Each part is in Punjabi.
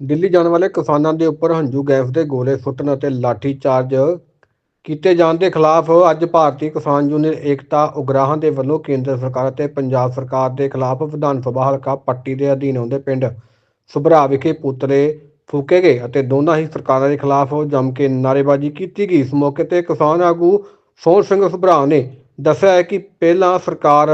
ਦਿੱਲੀ ਜਾਣ ਵਾਲੇ ਕਿਸਾਨਾਂ ਦੇ ਉੱਪਰ ਹੰਝੂ ਗੈਸ ਦੇ ਗੋਲੇ ਸੁੱਟਣ ਅਤੇ ਲਾਠੀ ਚਾਰਜ ਕੀਤੇ ਜਾਣ ਦੇ ਖਿਲਾਫ ਅੱਜ ਭਾਰਤੀ ਕਿਸਾਨ ਯੂਨੀਅਨ ਏਕਤਾ ਉਗਰਾਹਾਂ ਦੇ ਵੱਲੋਂ ਕੇਂਦਰ ਸਰਕਾਰ ਅਤੇ ਪੰਜਾਬ ਸਰਕਾਰ ਦੇ ਖਿਲਾਫ ਵਿਧਾਨ ਸਭਾ ਹਲਕਾ ਪੱਟੀ ਦੇ ਅਧੀਨ ਆਉਂਦੇ ਪਿੰਡ ਸੁਭਰਾ ਵਿਖੇ ਪੁਤਲੇ ਫੂਕੇ ਗਏ ਅਤੇ ਦੋਨਾਂ ਹੀ ਸਰਕਾਰਾਂ ਦੇ ਖਿਲਾਫ ਜੰਮ ਕੇ ਨਾਅਰੇਬਾਜ਼ੀ ਕੀਤੀ ਗਈ। ਇਸ ਮੌਕੇ ਤੇ ਕਿਸਾਨ ਆਗੂ ਸੋਹਣ ਸਿੰਘ ਸੁਭਰਾ ਨੇ ਦੱਸਿਆ ਹੈ ਕਿ ਪਹਿਲਾਂ ਸਰਕਾਰ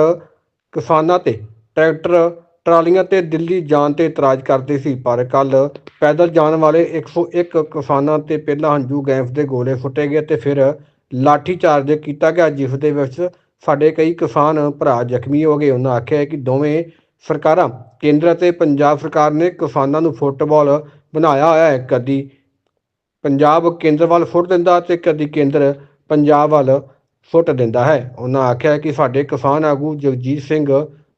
ਕਿਸਾਨਾਂ ਤੇ ਟਰੈਕਟਰ ਟਰਾਲੀਆਂ ਤੇ ਦਿੱਲੀ ਜਾਣ ਤੇ ਇਤਰਾਜ਼ ਕਰਦੇ ਸੀ, ਪਰ ਕੱਲ ਪੈਦਲ ਜਾਣ ਵਾਲੇ 101 ਕਿਸਾਨਾਂ ਤੇ ਪਹਿਲਾਂ ਹੰਝੂ ਗੈਸ ਦੇ ਗੋਲੇ ਫੁੱਟੇ ਗਏ ਤੇ ਫਿਰ ਲਾਠੀ ਚਾਰਜ ਕੀਤਾ ਗਿਆ, ਜਿਸ ਦੇ ਵਿੱਚ ਸਾਡੇ ਕਈ ਕਿਸਾਨ ਭਰਾ ਜ਼ਖਮੀ ਹੋ ਗਏ। ਉਹਨਾਂ ਆਖਿਆ ਕਿ ਦੋਵੇਂ ਸਰਕਾਰਾਂ, ਕੇਂਦਰ ਅਤੇ ਪੰਜਾਬ ਸਰਕਾਰ ਨੇ ਕਿਸਾਨਾਂ ਨੂੰ ਫੁੱਟਬਾਲ ਬਣਾਇਆ ਹੋਇਆ ਹੈ। ਕਦੀ ਪੰਜਾਬ ਕੇਂਦਰ ਵੱਲ ਫੁੱਟ ਦਿੰਦਾ ਤੇ ਕਦੀ ਕੇਂਦਰ ਪੰਜਾਬ ਵੱਲ ਫੁੱਟ ਦਿੰਦਾ ਹੈ। ਉਹਨਾਂ ਆਖਿਆ ਕਿ ਸਾਡੇ ਕਿਸਾਨ ਆਗੂ ਜਗਜੀਤ ਸਿੰਘ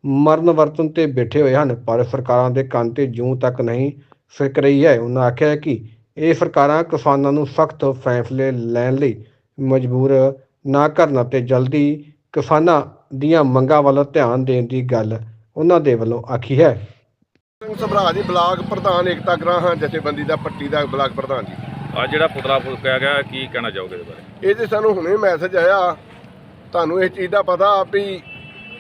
ਮਰਨ ਵਰਤਨ ਤੇ ਬੈਠੇ ਹੋਏ ਹਨ ਪਰ ਸਰਕਾਰਾਂ ਦੇ ਕੰਨ ਤੇ ਜੂੰ ਤੱਕ ਨਹੀਂ ਫਿਕ ਰਹੀ ਹੈ ਉਹਨਾਂ ਆਖਿਆ ਕਿ ਇਹ ਸਰਕਾਰਾਂ ਕਿਸਾਨਾਂ ਨੂੰ ਸਖਤ ਫੈਸਲੇ ਲੈਣ ਲਈ ਮਜਬੂਰ ਨਾ ਕਰਨ ਅਤੇ ਜਲਦੀ ਕਿਸਾਨਾਂ ਦੀਆਂ ਮੰਗਾਂ ਵੱਲ ਧਿਆਨ ਦੇਣ ਦੀ ਗੱਲ ਉਹਨਾਂ ਦੇ ਵੱਲੋਂ ਆਖੀ ਹੈ। ਸਭਰਾ ਜੀ ਬਲਾਕ ਪ੍ਰਧਾਨ ਏਕਤਾ ਗ੍ਰਾਹਾਂ ਜਥੇਬੰਦੀ ਦਾ ਪੱਟੀ ਦਾ ਬਲਾਕ ਪ੍ਰਧਾਨ ਜੀ। ਆ ਜਿਹੜਾ ਪੁਤਲਾ ਫੂਕਿਆ ਗਿਆ ਕੀ ਕਹਿਣਾ ਚਾਹੋਗੇ ਇਹਦੇ ਬਾਰੇ? ਇਹ ਤੇ ਸਾਨੂੰ ਹੁਣੇ ਮੈਸੇਜ ਆਇਆ ਤੁਹਾਨੂੰ ਇਹ ਚੀਜ਼ ਦਾ ਪਤਾ ਵੀ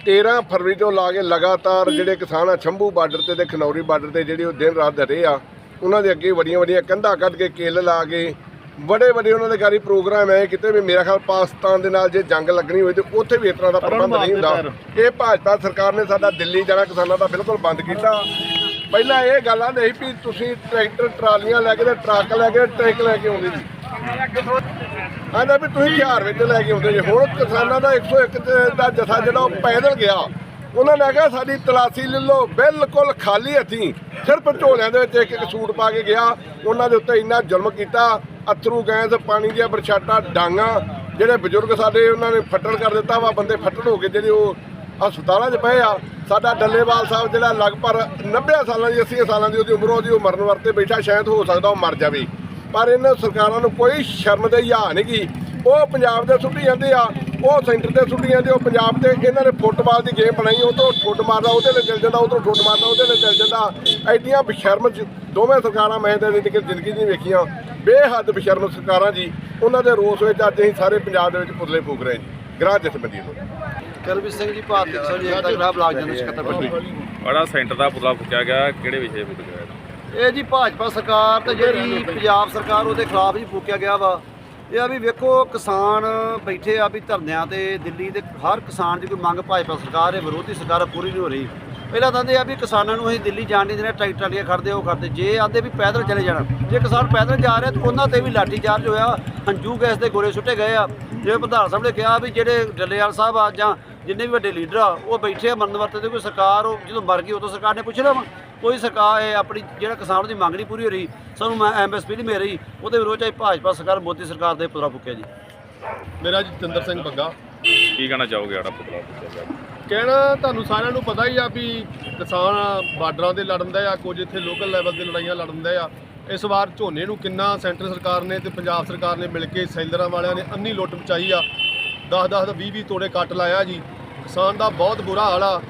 13 ਫਰਵਰੀ ਤੋਂ ਲਾ ਕੇ ਲਗਾਤਾਰ ਜਿਹੜੇ ਕਿਸਾਨ ਆ ਛੰਭੂ ਬਾਰਡਰ ਤੇ ਤੇ ਖਨੌਰੀ ਬਾਰਡਰ ਤੇ ਜਿਹੜੇ ਉਹ ਦਿਨ ਰਾਤ ਡਰੇ ਆ ਉਹਨਾਂ ਦੇ ਅੱਗੇ ਵੱਡੀਆਂ ਵੱਡੀਆਂ ਕੰਧਾਂ ਕੱਢ ਕੇ ਕਿੱਲ ਲਾ ਕੇ ਬੜੇ ਵੱਡੇ ਉਹਨਾਂ ਦੇ ਗਾਰੀ ਪ੍ਰੋਗਰਾਮ ਹੈ ਕਿਤੇ ਵੀ ਮੇਰਾ ਖਿਆਲ ਪਾਕਿਸਤਾਨ ਦੇ ਨਾਲ ਜੇ ਜੰਗ ਲੱਗਣੀ ਹੋਵੇ ਤੇ ਉੱਥੇ ਵੀ ਇਸ ਤਰ੍ਹਾਂ ਦਾ ਪ੍ਰਬੰਧ ਨਹੀਂ ਹੁੰਦਾ। ਇਹ ਭਾਜਪਾ ਸਰਕਾਰ ਨੇ ਸਾਡਾ ਦਿੱਲੀ ਜਾਣਾ ਕਿਸਾਨਾਂ ਦਾ ਬਿਲਕੁਲ ਬੰਦ ਕੀਤਾ। ਪਹਿਲਾਂ ਇਹ ਗੱਲ ਆ ਨਹੀਂ ਵੀ ਤੁਸੀਂ ਟਰੈਕਟਰ ਟਰਾਲੀਆਂ ਲੈ ਕੇ ਤੇ ਟਰੱਕ ਲੈ ਕੇ ਟਰੈਕ ਲੈ ਕੇ ਆਉਂਦੇ ਸੀ। ਆਂਦਾ ਵੀ ਤੁਸੀਂ ਹਥਿਆਰ ਵਿੱਚ ਲੈ ਕੇ ਆਉਂਦੇ ਜੇ। ਹੁਣ ਕਿਸਾਨਾਂ ਦਾ 101 ਤੇ ਦਾ ਜਥਾ ਜਿਹੜਾ ਉਹ ਪੈਦਲ ਗਿਆ। ਉਹਨਾਂ ਨੇ ਕਿਹਾ, ਸਾਡੀ ਤਲਾਸੀ ਲੈ ਲਓ, ਬਿਲਕੁਲ ਖਾਲੀ ਹੱਥੀਂ। ਸਿਰਫ ਝੋਲਿਆਂ ਦੇ ਵਿੱਚ ਇੱਕ ਇੱਕ ਸੂਟ ਪਾ ਕੇ ਗਿਆ। ਉਹਨਾਂ ਦੇ ਉੱਤੇ ਇੰਨਾ ਜ਼ੁਲਮ ਕੀਤਾ, ਅਥਰੂ, ਗੈਸ, ਪਾਣੀ ਦੀਆਂ ਬਰਛਾਟਾਂ, ਡਾਂਗਾ, ਜਿਹੜੇ ਬਜ਼ੁਰਗ ਸਾਡੇ ਉਹਨਾਂ ਨੇ ਫੱਟੜ ਕਰ ਦਿੱਤਾ ਵਾ, ਬੰਦੇ ਫੱਟੜ ਹੋ ਕੇ ਜਿਹੜੇ ਉਹ ਹਸਪਤਾਲਾਂ 'ਚ ਪਏ ਆ। ਸਾਡਾ ਡੱਲੇਵਾਲ ਸਾਹਿਬ ਜਿਹੜਾ ਲਗਭਗ 90 ਸਾਲਾਂ ਦੀ 80 ਸਾਲਾਂ ਦੀ ਉਹਦੀ ਉਮਰ ਉਹਦੀ ਉਹ ਮਰਨ ਵਰਤੇ ਬੈਠਾ, ਸ਼ਾਇਦ ਹੋ ਸਕਦਾ ਉਹ ਮਰ ਜਾਵੇ। ਪਰ ਇਹਨਾਂ ਸਰਕਾਰਾਂ ਨੂੰ ਕੋਈ ਸ਼ਰਮ ਤੇ ਹਿਆ ਨਹੀਂ ਗੀ। ਉਹ ਪੰਜਾਬ ਦੇ ਸੁੱਟੀ ਜਾਂਦੇ ਆ ਉਹ ਸੈਂਟਰ ਤੇ ਸੁੱਟੀ ਜਾਂਦੇ ਉਹ ਪੰਜਾਬ ਤੇ ਇਹਨਾਂ ਨੇ ਫੁੱਟਬਾਲ ਦੀ ਗੇਮ ਬਣਾਈ ਉਹ ਤੋਂ ਠੁੱਡ ਮਾਰਦਾ ਉਹਦੇ ਲਈ ਚੱਲ ਜਾਂਦਾ ਉਹ ਤੋਂ ਠੁੱਡ ਮਾਰਦਾ ਉਹਦੇ ਲਈ ਚੱਲ ਜਾਂਦਾ। ਐਡੀਆਂ ਬਸ਼ਰਮ ਦੋਵੇਂ ਸਰਕਾਰਾਂ ਮੈਂ ਤਾਂ ਜ਼ਿੰਦਗੀ ਜ਼ਿੰਦਗੀ ਨਹੀਂ ਵੇਖੀਆਂ। ਬੇਹੱਦ ਬਸ਼ਰਮ ਸਰਕਾਰਾਂ ਜੀ। ਉਹਨਾਂ ਦੇ ਰੋਸ ਵਿੱਚ ਅੱਜ ਅਸੀਂ ਸਾਰੇ ਪੰਜਾਬ ਦੇ ਵਿੱਚ ਪੁਤਲੇ ਫੂਕ ਰਹੇ ਜੀ। ਗ੍ਰਾਹ ਜਥੇਬੰਦੀ ਨੂੰ ਕਰਮਜੀਤ ਸਿੰਘ ਜੀ ਭਾਰਤੀ ਕਿਸਾਨ ਏਕਤਾ ਗ੍ਰਾਹ ਬਲਾਕ ਜਨਰਲ ਸਕੱਤਰ ਪੱਟੀ ਬੜਾ ਸੈਂਟਰ ਦਾ ਪੁਤਲਾ ਫੂਕਿਆ ਗਿਆ ਕਿਹੜੇ ਵਿਸ਼ੇ ਗਿਆ? ਇਹ ਜੀ ਭਾਜਪਾ ਸਰਕਾਰ ਤੇ ਜਿਹੜੀ ਪੰਜਾਬ ਸਰਕਾਰ ਉਹਦੇ ਖਿਲਾਫ ਜੀ ਫੂਕਿਆ ਗਿਆ ਵਾ। ਇਹ ਆ ਵੀ ਵੇਖੋ, ਕਿਸਾਨ ਬੈਠੇ ਆ ਵੀ ਧਰਨਿਆਂ ਤੇ ਦਿੱਲੀ ਦੇ ਹਰ ਕਿਸਾਨ ਦੀ ਕੋਈ ਮੰਗ ਭਾਜਪਾ ਸਰਕਾਰ ਦੇ ਵਿਰੋਧੀ ਸਰਕਾਰ ਪੂਰੀ ਨਹੀਂ ਹੋ ਰਹੀ। ਪਹਿਲਾਂ ਤਾਂ ਇਹ ਆ ਵੀ ਕਿਸਾਨਾਂ ਨੂੰ ਅਸੀਂ ਦਿੱਲੀ ਜਾਣ ਨਹੀਂ ਦੇਣਾ, ਟਰੈਕਟਰ ਟਰਾਲੀਆਂ ਖੜਦੇ ਉਹ ਕਰਦੇ ਜੇ ਆਂਦੇ ਵੀ ਪੈਦਲ ਚਲੇ ਜਾਣ, ਜੇ ਕਿਸਾਨ ਪੈਦਲ ਜਾ ਰਹੇ ਤਾਂ ਉਹਨਾਂ ਤੇ ਵੀ ਲਾਠੀ ਚਾਰਜ ਹੋਇਆ, ਹੰਝੂ ਗੈਸ ਦੇ ਗੋਲੇ ਸੁੱਟੇ ਗਏ ਆ। ਜਿਵੇਂ ਪ੍ਰਧਾਨ ਸਾਹਿਬ ਨੇ ਕਿਹਾ ਵੀ ਜਿਹੜੇ ਡੱਲੇਵਾਲ ਸਾਹਿਬ ਆ ਜਾਂ ਜਿੰਨੇ ਵੀ ਵੱਡੇ ਲੀਡਰ ਆ, ਉਹ ਬੈਠੇ ਆ ਮਰਨ ਵਰਤੇ ਤੇ, ਕੋਈ ਸਰਕਾਰ ਉਹ ਜਦੋਂ ਮਰ ਗਈ, ਉਦੋਂ ਸਰਕਾਰ ਨੇ ਪੁੱਛਣਾ ਵਾ। ਕੋਈ ਸਰਕਾਰ ਇਹ ਆਪਣੀ ਜਿਹੜਾ ਕਿਸਾਨ ਦੀ ਮੰਗ ਨਹੀਂ ਪੂਰੀ ਹੋ ਰਹੀ ਸਾਨੂੰ ਮੈਂ ਐਮਐਸਪੀ ਨਹੀਂ ਮਿਲ ਰਹੀ ਉਹਦੇ ਵਿਰੋਧ ਚ ਅਸੀਂ ਭਾਜਪਾ ਸਰਕਾਰ ਮੋਦੀ ਸਰਕਾਰ ਦੇ ਪੁਤਲਾ ਫੁੱਕਿਆ ਜੀ। ਮੇਰਾ ਜਤਿੰਦਰ ਸਿੰਘ ਬੱਗਾ। ਕੀ ਕਹਿਣਾ ਚਾਹੋਗੇ ਜਿਹੜਾ ਪੁਤਲਾ ਫੂਕਿਆ ਕਹਿਣਾ ਤੁਹਾਨੂੰ ਸਾਰਿਆਂ ਨੂੰ ਪਤਾ ਹੀ ਆ ਵੀ ਕਿਸਾਨ ਬਾਰਡਰਾਂ ਦੇ ਲੜਨ ਦਾ ਆ ਕੁਝ ਇੱਥੇ ਲੋਕਲ ਲੈਵਲ ਤੇ ਲੜਾਈਆਂ ਲੜਨ ਦਾ ਆ। ਇਸ ਵਾਰ ਝੋਨੇ ਨੂੰ ਕਿੰਨਾ ਸੈਂਟਰ ਸਰਕਾਰ ਨੇ ਤੇ ਪੰਜਾਬ ਸਰਕਾਰ ਨੇ ਮਿਲ ਕੇ ਸੈਲਰਾਂ ਵਾਲਿਆਂ ਨੇ ਅੰਨੀ ਲੁੱਟ ਮਚਾਈ ਆ। 10 10 20 20 ਤੋੜੇ ਕੱਟ ਲਾਇਆ ਜੀ। ਕਿਸਾਨ ਦਾ ਬਹੁਤ ਬੁਰਾ ਹਾਲ ਆ।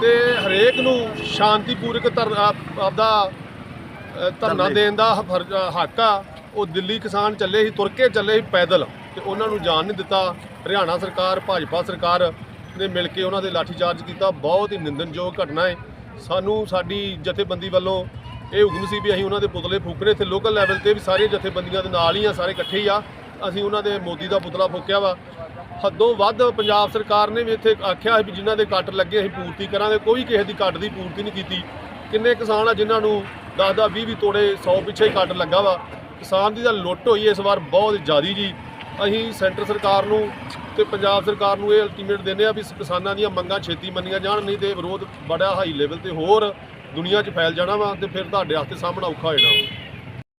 ਤੇ ਹਰੇਕ ਨੂੰ ਸ਼ਾਂਤੀਪੂਰਕ ਆਪਦਾ ਧਰਨਾ ਦੇਣ ਦਾ ਹੱਕ ਆ। ਉਹ ਦਿੱਲੀ ਕਿਸਾਨ ਚੱਲੇ ਸੀ ਤੁਰ ਕੇ ਚੱਲੇ ਸੀ ਪੈਦਲ ਤੇ ਉਹਨਾਂ ਨੂੰ ਜਾਣ ਨਹੀਂ ਦਿੱਤਾ। ਹਰਿਆਣਾ ਸਰਕਾਰ ਭਾਜਪਾ ਸਰਕਾਰ ਨੇ ਮਿਲ ਕੇ ਉਹਨਾਂ ਦੇ ਲਾਠੀਚਾਰਜ ਕੀਤਾ। ਬਹੁਤ ਹੀ ਨਿੰਦਨਯੋਗ ਘਟਨਾ ਹੈ। ਸਾਨੂੰ ਸਾਡੀ ਜਥੇਬੰਦੀ ਵੱਲੋਂ ਇਹ ਹੁਕਮ ਸੀ ਵੀ ਅਸੀਂ ਉਹਨਾਂ ਦੇ ਪੁਤਲੇ ਫੂਕਣੇ ਤੇ ਲੋਕਲ ਲੈਵਲ ਤੇ ਵੀ ਸਾਰੀਆਂ ਜਥੇਬੰਦੀਆਂ ਦੇ ਨਾਲ ਹੀ ਆ ਸਾਰੇ ਇਕੱਠੇ ਹੀ ਆ। ਅਸੀਂ ਉਹਨਾਂ ਦੇ ਮੋਦੀ ਦਾ ਪੁਤਲਾ ਫੂਕਿਆ ਵਾ। ਹੱਦੋਂ ਵੱਧ ਪੰਜਾਬ ਸਰਕਾਰ ਨੇ ਵੀ ਇੱਥੇ ਆਖਿਆ ਵੀ ਜਿਨ੍ਹਾਂ ਦੇ ਕੱਟ ਲੱਗੇ ਅਸੀਂ ਪੂਰਤੀ ਕਰਾਂਗੇ, ਕੋਈ ਕਿਸੇ ਦੀ ਕੱਟ ਦੀ ਪੂਰਤੀ ਨਹੀਂ ਕੀਤੀ। ਕਿੰਨੇ ਕਿਸਾਨ ਆ ਜਿਨ੍ਹਾਂ ਨੂੰ 10 10 20 20 ਤੋੜੇ 100 ਪਿੱਛੇ ਹੀ ਕੱਟ ਲੱਗਾ ਵਾ। ਕਿਸਾਨ ਦੀ ਤਾਂ ਲੁੱਟ ਹੋਈ ਇਸ ਵਾਰ ਬਹੁਤ ਜ਼ਿਆਦੀ ਜੀ। ਅਸੀਂ ਸੈਂਟਰ ਸਰਕਾਰ ਨੂੰ ਤੇ ਪੰਜਾਬ ਸਰਕਾਰ ਨੂੰ ਇਹ ਅਲਟੀਮੇਟ ਦਿੰਦੇ ਆ ਵੀ ਕਿਸਾਨਾਂ ਦੀਆਂ ਮੰਗਾਂ ਛੇਤੀ ਮੰਨੀਆਂ ਜਾਣ, ਨਹੀਂ ਤੇ ਵਿਰੋਧ ਬੜਾ ਹਾਈ ਲੈਵਲ ਤੇ ਹੋਰ ਦੁਨੀਆ 'ਚ ਫੈਲ ਜਾਣਾ ਵਾ ਤੇ ਫਿਰ ਤੁਹਾਡੇ ਹੱਥ ਸਾਹਮਣਾ ਔਖਾ ਹੋ ਜਾਣਾ। ਵਾ।